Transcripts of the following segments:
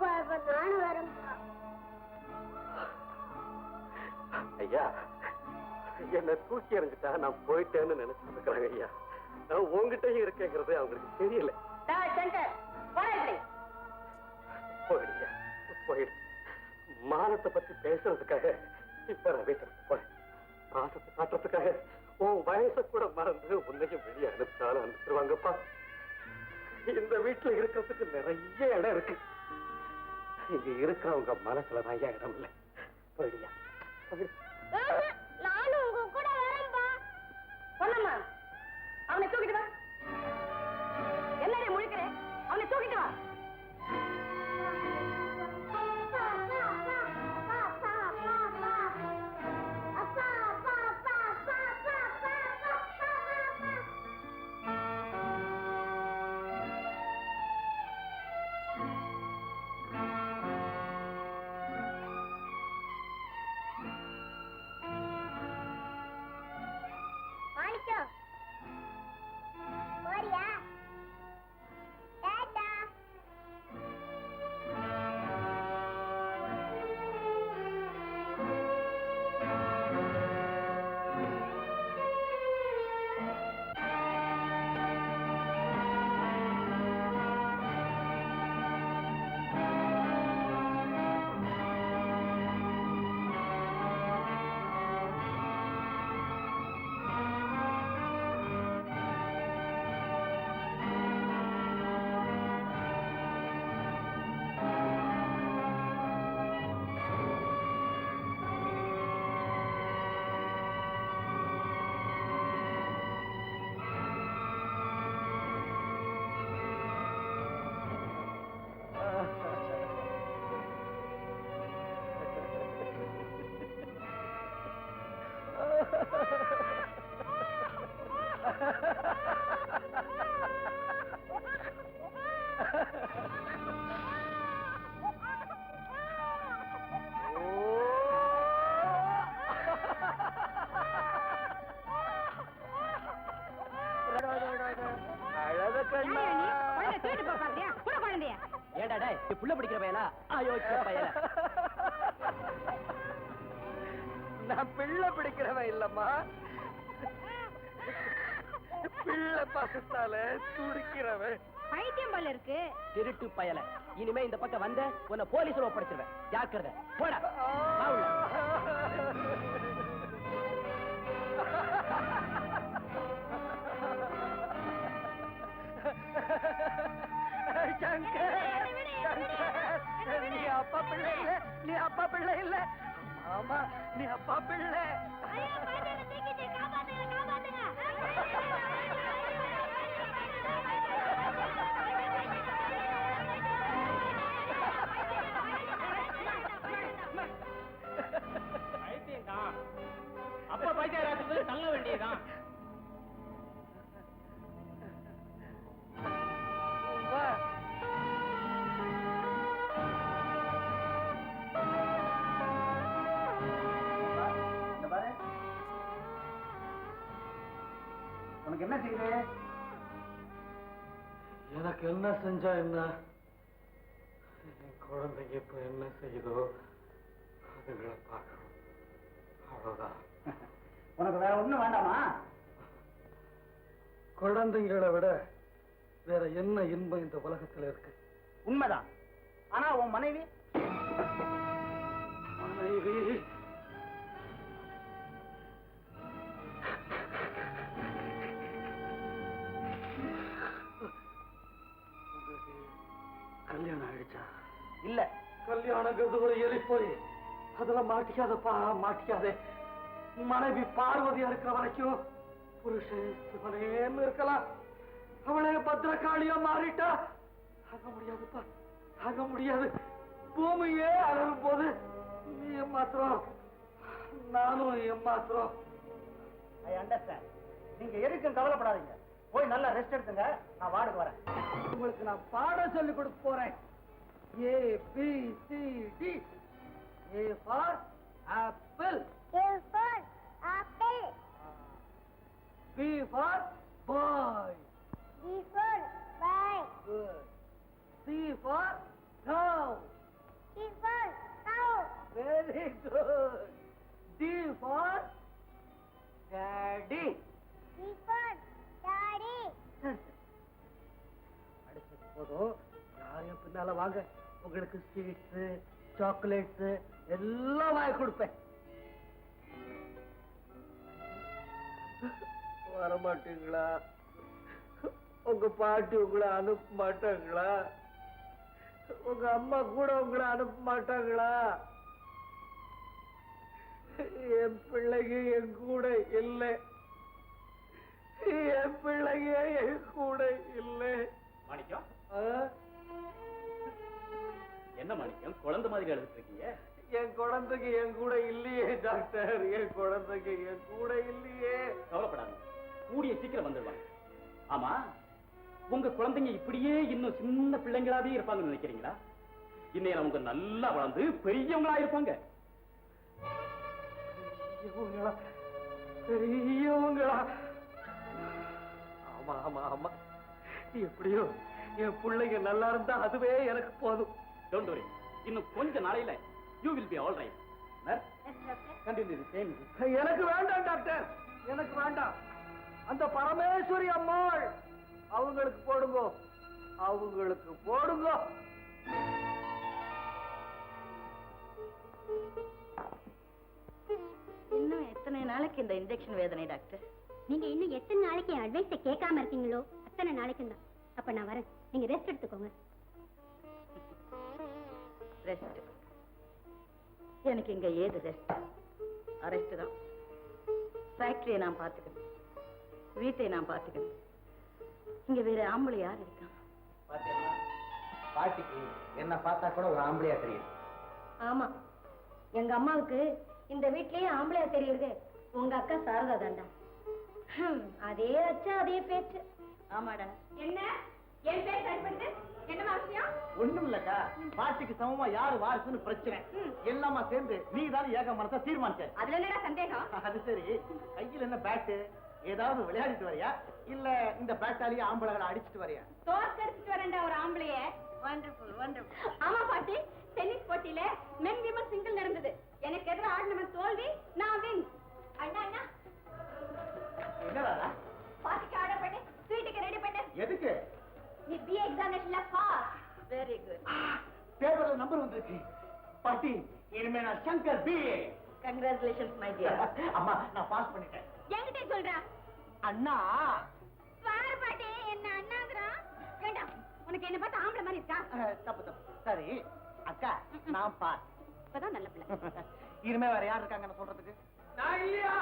நானும் ஐயா என்ன தூக்கி எறிஞ்சிட்டா நான் போயிட்டேன்னு நினைச்சிட்டு இருக்கிறாங்க ஐயா. நான் உங்ககிட்டயும் இருக்கேங்கிறது அவங்களுக்கு தெரியல. போயிடுயா போயிடு மானத்தை பத்தி பேசுறதுக்காக இப்ப நான் வீட்டுக்கு போறேன். பாசத்தை காட்டுறதுக்காக உன் வயசை கூட மறந்து உன்னையும் வெளியே அனுப்பிச்சாலும் அனுப்பிச்சிருவாங்கப்பா. இந்த வீட்டுல இருக்கிறதுக்கு நிறைய இடம் இருக்கு. இங்க இருக்கிறவங்க மனசுல தான் இடம் இல்லை போயிடுயா ஏடா டேய் நீ புள்ள பிடிக்கிற பயலா? அயோக்கிய பயல. நான் பிள்ளை பிடிக்கிறவன் இல்லம்மா. பிள்ளை பாசத்தால துடிக்கிறவன். பைத்தியம் போல இருக்கு. திருட்டு பயல. இனிமே இந்த பக்கம் வந்த உன்னை போலீஸ்ல ஒப்படைச்சிருவேன். ஜாக்கிரதை. போடா. நீ அப்பா பிள்ளை இல்ல நீ அப்பா பிள்ளை இல்ல. ஆமா நீ அப்பா பிள்ளை. உனக்கு என்ன செய்யுது எனக்கு என்ன செஞ்சா என்ன? என் குழந்தைங்க இப்ப என்ன செய்யுதோ அதுங்களை பார்க்கணும். அவ்வளவுதான். உனக்கு வேற ஒண்ணும் வேண்டாமா? குழந்தைங்களை விட வேற என்ன இன்பம் இந்த உலகத்துல இருக்கு? உண்மைதான். ஆனா உன் மனைவி? மனைவி கல்யாணம் ஆயிடுச்சா? இல்ல. கல்யாணங்கிறது ஒரு எலி போய் அதுல மாட்டிக்காதப்பா மாட்டிக்காதே. மனைவி பார்வதியா இருக்கிற வரைக்கும் புருஷன் சிவனேன்னு இருக்கலாம். அவளே பத்திரகாளியா மாறிட்டா. தாங்க முடியாதுப்பா. தாங்க முடியாது. பூமியே அழகும் போது நீ ஏமாத்திரம் நானும் ஏமாத்திரம் ஐ அண்டர்ஸ்டாண்ட் நீங்க எதுக்கும் கவலைப்படாதீங்க. போய் நல்லா ரெஸ்ட் எடுத்துங்க. நான் வார்டுக்கு வரேன். உங்களுக்கு நான் பாடம் சொல்லி கொடுக்க போறேன். A B C D A for apple Apple, apple, B for boy B for bye, good C for Cow. C for cow. Very good. D for daddy. போதும். யாரையும் பின்னால வாங்க. உங்களுக்கு ஸ்வீட்ஸ் சாக்லேட்ஸ் எல்லாம் வாங்கி கொடுப்பேன். வர மாட்டீங்களா உங்க பாட்டி உங்களை அனுப்ப மாட்டாங்களா? உங்க அம்மா கூட உங்களை அனுப்ப மாட்டாங்களா? என் பிள்ளைங்க என் கூட இல்லை. என் பிள்ளைங்க என் கூட இல்லை. மாணிக்கம் என்ன மாணிக்கம் குழந்தை மாதிரி எழுதிட்டு இருக்கீங்க? என் குழந்தைக்கு என் கூட இல்லையே டாக்டர். என் குழந்தைக்கு என் கூட இல்லையே. கவலைப்படாதீங்க கூடிய சீக்கிரம் வந்துடுவாங்க. ஆமா உங்க குழந்தைங்க இப்படியே இன்னும் சின்ன பிள்ளைங்களாவே இருப்பாங்கன்னு நினைக்கிறீங்களா? இன்னும் அவங்க நல்லா வளர்ந்து பெரியவங்களா இருப்பாங்க. பெரியவங்களா? பெரியவங்களா? ஆமா ஆமா ஆமா. எப்படியோ என் பிள்ளைங்க நல்லா இருந்தா அதுவே எனக்கு போதும். டோன்ட் வரி இன்னும் கொஞ்ச நாளையில you will be all right எனக்கு வேண்டாம் டாக்டர். எனக்கு வேண்டாம். அந்த பரமேஸ்வரி அம்மாள் அவங்களுக்கு போடுங்க. அவங்களுக்கு போடுங்க. இன்னும் எத்தனை நாளைக்கு இந்த இன்ஜெக்ஷன் வேதனை டாக்டர்? நீங்க இன்னும் எத்தனை நாளைக்கு என் அட்வைஸை கேட்காம இருக்கீங்களோ? அத்தனை நாளைக்கு தான் அப்ப நான் வரேன். நீங்க ரெஸ்ட் எடுத்துக்கோங்க. ரெஸ்ட் எனக்கு இங்க ஏது ரெஸ்ட் அரெஸ்ட் தான். ஃபேக்டரியை நான் பார்த்துக்கணும். வீட்டை நான் பார்த்துக்கணும். இங்க வேற ஆம்பளை யார் இருக்கான் பாட்டிக்கு என்ன பார்த்தா கூட ஒரு ஆம்பளையா தெரியுது ஆமா. எங்க அம்மாவுக்கு இந்த வீட்லயே ஆம்பளையா தெரியுது உங்க அக்கா சாரதா தாண்டா ஹம், அதே அச்சா அதே பேச்சு. ஆமாடா. என்ன? என் பேர் சரிப்படுது என்ன அவசியம் ஒண்ணும் இல்லக்கா பாட்டிக்கு சமமா யாரு வாரிசுன்னு பிரச்சனை. எல்லாமா சேர்ந்து நீ தானே ஏக மனசா தீர்மானிச்ச. அதுல என்னடா சந்தேகம்? அது சரி. கையில என்ன பேட்டு ஏதாவது விளையாடிட்டு வரியா? இல்ல இந்த பேட்டாலேயே ஆம்பளைகளை அடிச்சிட்டு வரியா? தோற்கடிச்சிட்டு வரேன்டா ஒரு ஆம்பளைய. வண்டர்ஃபுல் வண்டர்ஃபுல் ஆமா பாட்டி டென்னிஸ் போட்டியில மென் விமன் சிங்கிள் நடந்தது. எனக்கு எதிராக ஆடினவன் தோல்வி நான் வின் அண்ணா அண்ணா. என்னடா? பாட்டிக்கு எதுக்கு? நீ பிஏ எக்ஸாமினேஷன்ல பாஸ் வெரி குட் பேப்பர்ல நம்பர் வந்திருக்கு. பாட்டி இனிமே நான் Shankar B congratulations my dear அம்மா நான் பாஸ் பண்ணிட்டேன். என்கிட்ட சொல்றா. அண்ணா. பாரு பாட்டி என்ன அண்ணாங்கிறான் வேண்டாம் உனக்கு என்ன பார்த்தா ஆம்பளை மாதிரி இருக்கா? தப்பு தப்பு. சரி அக்கா நான் பாஸ். இப்பதான் நல்ல பிள்ளை. இனிமே வேற யார் இருக்காங்கன்னு சொல்றதுக்கு? நான் இல்லையா?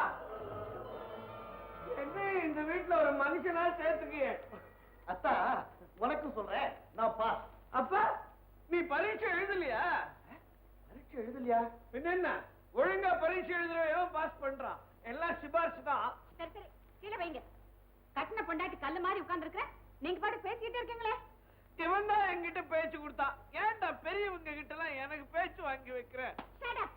உனக்கும் சொல்றேன் நான் பாஸ். அப்ப நீ பரீட்சை எழுதலையா? பரீட்சை எழுதலையா? என்ன ஒழுங்கா பரீட்சை எழுதுறவன் பாஸ் பண்றான். எல்லாம் சிபாரிசு தான். சரி சரி கீழே வைங்க. கட்டின பொண்டாட்டி கல்லு மாதிரி உட்கார்ந்துருக்க நீங்க பாட்டு பேசிக்கிட்டே இருக்கீங்களே? இவன் தான் என்கிட்ட பேச்சு கொடுத்தான். ஏன்டா பெரியவங்க கிட்ட எல்லாம் எனக்கு பேச்சு வாங்கி வைக்கிற? Shut up.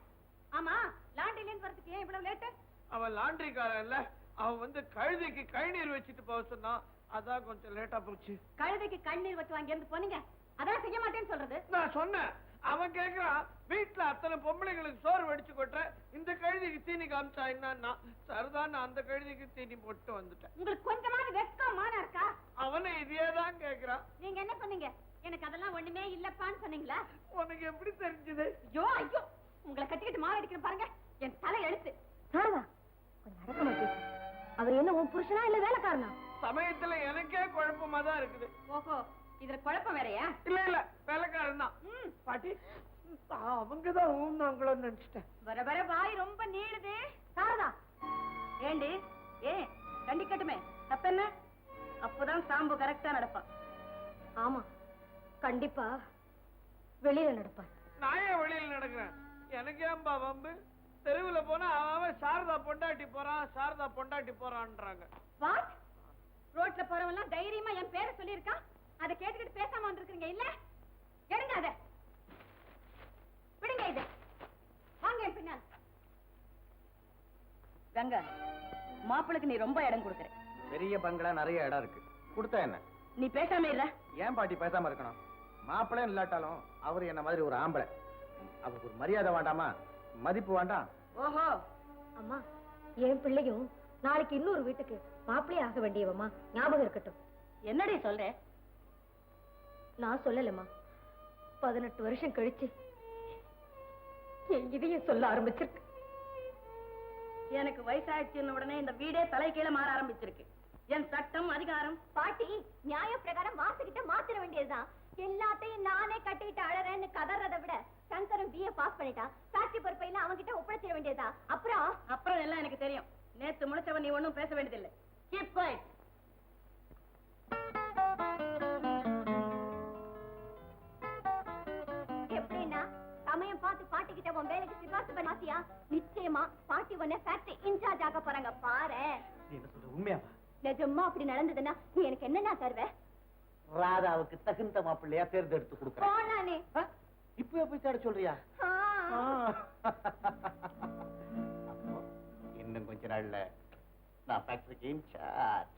ஆமா லாண்டில இருந்து வரதுக்கு ஏன் இவ்வளவு லேட்டு அவன் லாண்டரிக்காரன் இல்ல. அவன் வந்து கழுதைக்கு கழுநீர் வச்சுட்டு போக சொன்னான். அதான் கொஞ்சம் லேட்டா போச்சு. கழுதைக்கு கண்ணீர் வச்சு வாங்கி இருந்து போனீங்க. அதான் செய்ய மாட்டேன்னு சொல்றது. நான் சொன்னேன். அவன் கேக்குறான் வீட்டுல அத்தனை பொம்பளைங்களுக்கு சோறு வடிச்சு கொட்டுற இந்த கழுதைக்கு தீனி காமிச்சா என்னன்னா சரிதான் நான் அந்த கழுதைக்கு தீனி போட்டு வந்துட்டேன். உங்களுக்கு கொஞ்சமாவது வெட்கம் மானம் இருக்கா? அவனை இதே தான் கேக்குறான் நீங்க என்ன சொன்னீங்க எனக்கு அதெல்லாம் ஒண்ணுமே இல்லப்பான்னு சொன்னீங்களா? உனக்கு எப்படி தெரிஞ்சது? ஐயோ ஐயோ. உங்களை கட்டிக்கிட்டு மாவு அடிக்கிறேன் பாருங்க. என் தலை எழுத்து. சாரதா கொஞ்சம் அடக்கமா பேசு. அவர் என்ன உன் புருஷனா இல்ல வேலைக்காரனா? சமயத்துல எனக்கே குழப்பமா தான் இருக்குது. ஓஹோ இதுல குழப்பம் வேறயா? இல்ல இல்ல வேலைக்காரன் தான். பாட்டி அவங்க தான் ஊந்தாங்களோன்னு நினைச்சிட்டேன். வர வர வாய் ரொம்ப நீளுது. சாரதா. ஏண்டி? ஏன் கண்டிக்கட்டுமே தப்பென்ன அப்பதான் சாம்பு கரெக்டா நடப்பான். ஆமா கண்டிப்பா வெளியில நடப்பார் நான் ஏன் வெளியில நடக்கிறேன்? எனக்கு ஏன்பா வம்பு? தெருவுல போனா அவன் சாரதா பொண்டாட்டி போறான் சாரதா பொண்டாட்டி போறான்றாங்க. வாட் ரோட்ல போறவெல்லாம் தைரியமா என் பேரை சொல்லியிருக்கான் அதை கேட்டுக்கிட்டு பேசாம வந்திருக்கீங்க இல்ல? எடுங்க அத. விடுங்க இத. வாங்க என் பின்னால். கங்கா மாப்பிளுக்கு நீ ரொம்ப இடம் கொடுக்குற. பெரிய பங்களா நிறைய இடம் இருக்கு. கொடுத்தா என்ன? நீ பேசாம இல்ல ஏன் பாட்டி பேசாம இருக்கணும்? மாப்பிள்ளையும் இல்லாட்டாலும் அவர் என்ன மாதிரி ஒரு ஆம்பளை. அவருக்கு ஒரு மரியாதை வேண்டாமா? மதிப்பு வேண்டாம்? ஓஹோ. அம்மா என் பிள்ளையும் நாளைக்கு இன்னொரு வீட்டுக்கு மாப்பிள்ளை ஆக வேண்டியவம்மா. ஞாபகம் இருக்கட்டும். என்னடி சொல்ற? நான் சொல்லலம்மா. பதினெட்டு வருஷம் கழிச்சு என் இதையும் சொல்ல ஆரம்பிச்சிருக்கு. எனக்கு வயசாயிடுச்சுன்னு உடனே இந்த வீடே தலை கீழே மாற ஆரம்பிச்சிருக்கு. என் சட்டம் அதிகாரம். பாட்டி நியாய பிரகாரம் மாத்துக்கிட்ட மாத்திர வேண்டியதுதான். எல்லாத்தையும் நானே கட்டிக்கிட்டு அழறேன்னு கதறதை விட சங்கரம் பிஏ பாஸ் பண்ணிட்டான். ஃபேக்டரி பொறுப்பையில அவன்கிட்ட ஒப்படைச்சிட வேண்டியதா அப்புறம்? அப்புறம் எல்லாம் எனக்கு தெரியும். நேத்து முடிச்சவன் நீ ஒண்ணும் பேச வேண்டியதில்லை. கீப் குவைட் எப்படின்னா சமயம் பார்த்து பாட்டி கிட்ட உன் வேலைக்கு சிபாசு பண்ண மாத்தியா நிச்சயமா பாட்டி உன்னை ஃபேக்டரி இன்சார்ஜ் ஆக போறாங்க. பாரு. உண்மையாவா? நிஜமா அப்படி நடந்ததுன்னா நீ எனக்கு என்னன்னா தருவ? ராதாவுக்கு தகுந்த மாப்பிள்ளையா தேர்ந்தெடுத்து கொடுக்குறேன். இப்பவே போய் தேட சொல்றியா? நாள்ல நான் ஃபேக்டரிக்கு இன்சார்ஜ்